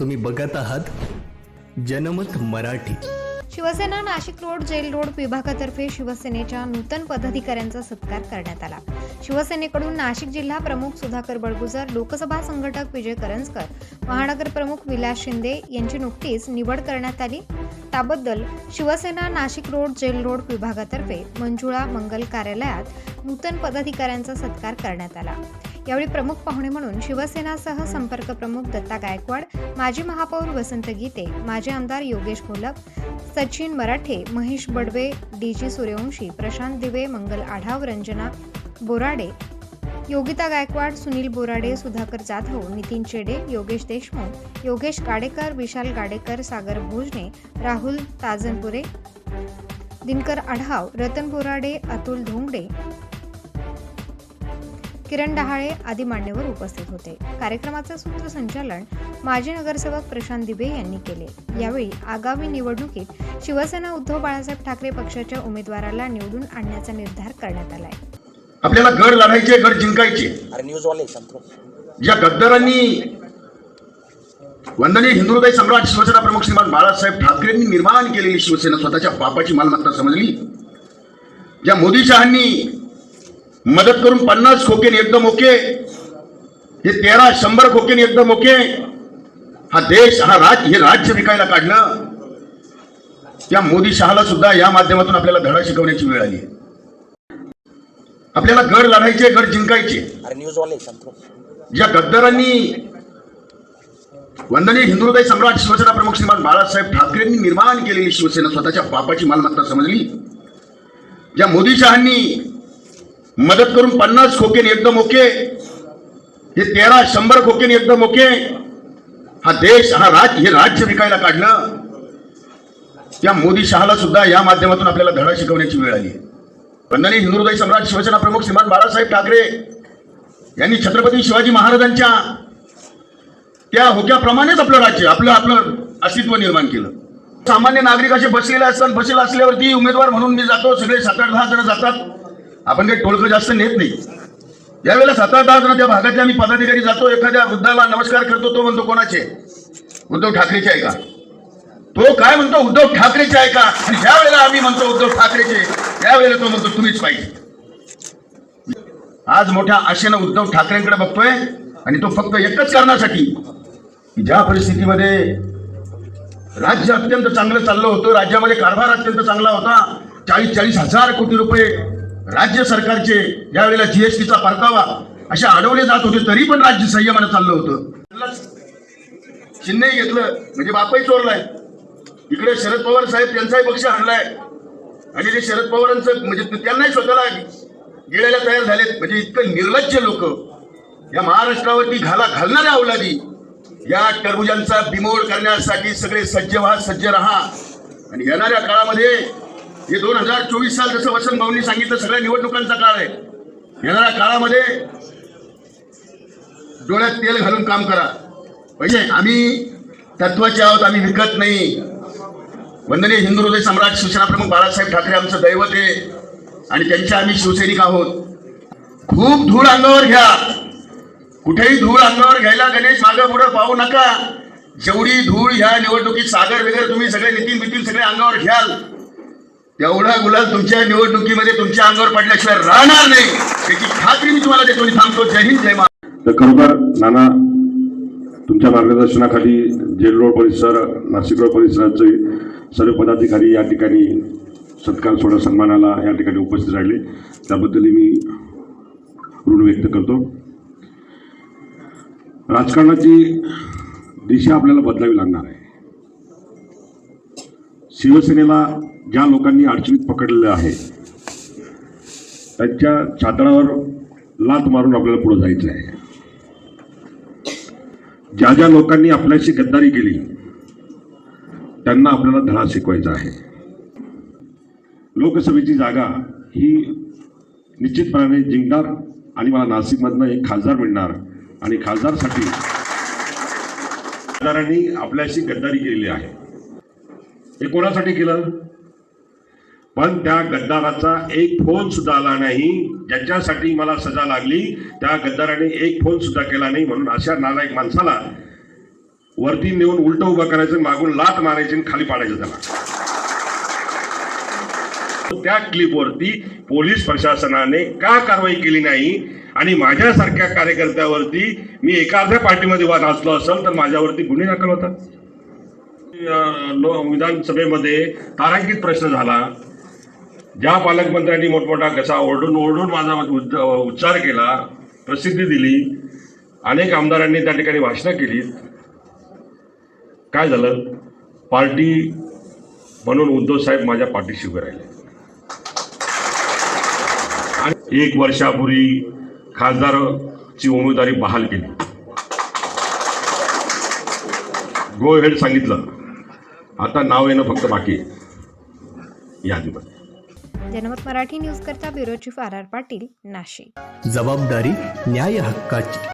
तुम्ही बघत आहात Janmat Marathi. Shiv Sena Nashik road jail road विभागातर्फे शिवसेनेच्या नूतन पदाधिकाऱ्यांचा सत्कार करण्यात आला. शिवसेनेकडून नाशिक जिल्हा प्रमुख सुधाकर बळगुजर लोकसभा संघटक विजय करंजकर महानगर प्रमुख विलास शिंदे यांची नुकतीच निवड करण्यात आली. त्याबद्दल Shiv Sena Nashik road jail road विभागातर्फे मंजुळा मंगल कार्यालयात नूतन पदाधिकाऱ्यांचा सत्कार करण्यात आला. यावेळी प्रमुख पाहुणे म्हणून शिवसेनासह संपर्क प्रमुख दत्ता गायकवाड माजी महापौर वसंत गीते माजी आमदार योगेश घोलप सचिन मराठे महेश बडवे डी जी सूर्यवंशी प्रशांत दिवे मंगल आढाव रंजना बोराडे योगिता गायकवाड सुनील बोराडे सुधाकर जाधव नितीन चेडे योगेश देशमुख योगेश गाडेकर विशाल गाडेकर सागर भोजने राहुल ताजनपुरे दिनकर आढाव रतन बोराडे अतुल धोंगडे किरण डहाळे आदी मान्यवर उपस्थित होते. कार्यक्रमाचे सूत्रसंचालन माजी नगरसेवक प्रशांत दिबे यांनी केले. यावेळी आगामी निवडणुकीत शिवसेना उद्धव बाळासाहेब ठाकरे पक्षाच्या उमेदवाराला निवडून आणण्याचा निर्धार करण्यात आलाय. आपल्याला गड लढायचे गड जिंकायचे. ज्या गद्दारांनी वंदनीय हिंदुहृदय सम्राट शिवसेना प्रमुख श्रीमान बाळासाहेब ठाकरेंनी निर्माण केलेली शिवसेना स्वतःच्या बापाची मालमत्ता समजली. ज्या मोदी शहांनी मदत करून पन्नास खोकेन एकदम ओके. हे तेरा शंभर खोकेन एकदम ओके. हा देश हा राज हे राज्य विकायला काढलं त्या मोदी शहाला सुद्धा या माध्यमातून आपल्याला धडा शिकवण्याची वेळ आली. आपल्याला गड लढायचे गड जिंकायचे. ज्या गद्दारांनी वंदनीय हिंदुहृदय सम्राट शिवसेना प्रमुख श्रीमान बाळासाहेब ठाकरेंनी निर्माण केलेली शिवसेना स्वतःच्या बापाची मालमत्ता समजली. ज्या मोदी शहांनी मदत करून पन्नास खोकेन एकदम ओके. हे तेरा शंभर खोकेन एकदम ओके. हा देश हा राज हे राज्य विकायला काढलं. त्या मोदी शहाला सुद्धा या माध्यमातून आपल्याला धडा शिकवण्याची वेळ आली. वंदनीय हिंदुदय सम्राट शिवसेना प्रमुख श्रीमान बाळासाहेब ठाकरे यांनी छत्रपती शिवाजी महाराजांच्या त्या होक्याप्रमाणेच आपलं राज्य आपलं आपलं अस्तित्व निर्माण केलं. सामान्य नागरिक असे बसलेले असतात बसलेले असल्यावरती उमेदवार म्हणून मी जातो सगळे सात आठ दहा जण जातात. आपण काही टोळकं जास्त नेत नाही. यावेळेला सात आठ दहा जण त्या भागातले आम्ही पदाधिकारी जातो एखाद्या वृद्धाला नमस्कार करतो तो म्हणतो कोणाचे? उद्धव ठाकरेचे आहे का? तो काय म्हणतो? उद्धव ठाकरेचे आहे का? आणि ज्या वेळेला आम्ही म्हणतो उद्धव ठाकरेचे त्यावेळेला तो म्हणतो तुम्हीच पाहिजे. आज मोठ्या आशेनं उद्धव ठाकरेंकडे बघतोय आणि तो फक्त एकच कारणासाठी की ज्या परिस्थितीमध्ये राज्य अत्यंत चांगलं चाललं होतं राज्यामध्ये कारभार अत्यंत चांगला होता चाळीस चाळीस हजार कोटी रुपये राज्य सरकारचे यावेळेला जीएसटीचा परतावा अशा अडवले जात होते तरी पण राज्य संयमानं चाललं होतं. चिन्हही घेतलं म्हणजे बापही चोरलाय. इकडे शरद पवार साहेब त्यांचाही पक्ष आणलाय आणि ते शरद पवारांचं म्हणजे त्यांनाही स्वतःला गिळायला तयार झालेत. म्हणजे इतकं निर्लज्ज लोक. या महाराष्ट्रावरती घाला घालणाऱ्या अवलादी या टरबुजांचा बिमोड करण्यासाठी सगळे सज्ज व्हा सज्ज राहा. आणि येणाऱ्या काळामध्ये हे दोन हजार चोवीस साल जसं वसंत भाऊंनी सांगितलं सगळ्या निवडणुकांचा काळ आहे. येणाऱ्या काळामध्ये डोळ्यात तेल घालून काम करा. म्हणजे आम्ही तत्वाचे आहोत आम्ही विकत नाही. वंदनीय हिंदू हृदय सम्राट शिवसेना प्रमुख बाळासाहेब ठाकरे आमचं दैवत आहे आणि त्यांचे आम्ही शिवसैनिक आहोत. खूप धूळ अंगावर घ्या. कुठेही धूळ अंगावर घ्यायला गणेश मागं पुढं पाहू नका. जेवढी धूळ ह्या निवडणुकीत सागर वगैरे तुम्ही सगळे नितीन बितीन सगळे अंगावर घ्याल. तेवढा गुलाल तुमच्या निवडणुकीमध्ये तुमच्या अंगावर पडल्याशिवाय राहणार नाही. त्याची खात्री मी तुम्हाला देतो आणि थांबतो जय हिंद जय महाराज तर खरोखर नाना तुमच्या मार्गदर्शनाखाली जेल रोड परिसर नाशिक रोड परिसराचे सर्व पदाधिकारी या ठिकाणी सत्कार सोहळा सन्मानाला या ठिकाणी उपस्थित राहिले. त्याबद्दल मी ऋण व्यक्त करतो. राजकारणाची दिशा आपल्याला बदलावी लागणार आहे. शिवसेनेला ज्या लोकांनी अडचणीत पकडलेलं आहे त्यांच्या छातडावर लात मारून आपल्याला पुढे जायचं आहे. ज्या ज्या लोकांनी आपल्याशी गद्दारी केली त्यांना आपल्याला धडा शिकवायचा आहे. लोकसभेची जागा ही निश्चितपणाने जिंकणार आणि मला नाशिकमधनं एक खासदार मिळणार आणि खासदारसाठी खासदारांनी आपल्याशी गद्दारी केलेली आहे. हे कोणासाठी केलं? पण त्या गद्दाराचा एक फोन सुद्धा आला नाही. ज्याच्यासाठी मला सजा लागली त्या गद्दाराने एक फोन सुद्धा केला नाही म्हणून अशा नालायक माणसाला वरती नेऊन उलट उभं करायचं मागून लात मारायची आणि खाली पाडायचं त्याला. त्या क्लिपवरती पोलीस प्रशासनाने का कारवाई केली नाही? आणि माझ्यासारख्या कार्यकर्त्यावरती मी एका अर्ध्या पार्टीमध्ये वाद असलो असेल तर माझ्यावरती गुन्हे दाखल होतात. विधानसभेमध्ये तारांकित प्रश्न झाला. ज्या पालकमंत्र्यांनी मोठमोठा कसा ओरडून ओरडून माझा उच्चार केला प्रसिद्धी दिली अनेक आमदारांनी त्या ठिकाणी भाषणं केली काय झालं? पार्टी म्हणून उद्धव साहेब माझ्या पाठीशी उभे राहिले. आणि एक वर्षापूर्वी खासदारची उमेदवारी बहाल केली. गो हेड सांगितलं. आता नाव येणं फक्त बाकी आहे. यादीमध्ये जनमत मराठी न्यूज करता bureau chief R R Patil Nashik. जबाबदारी न्याय हक्काची.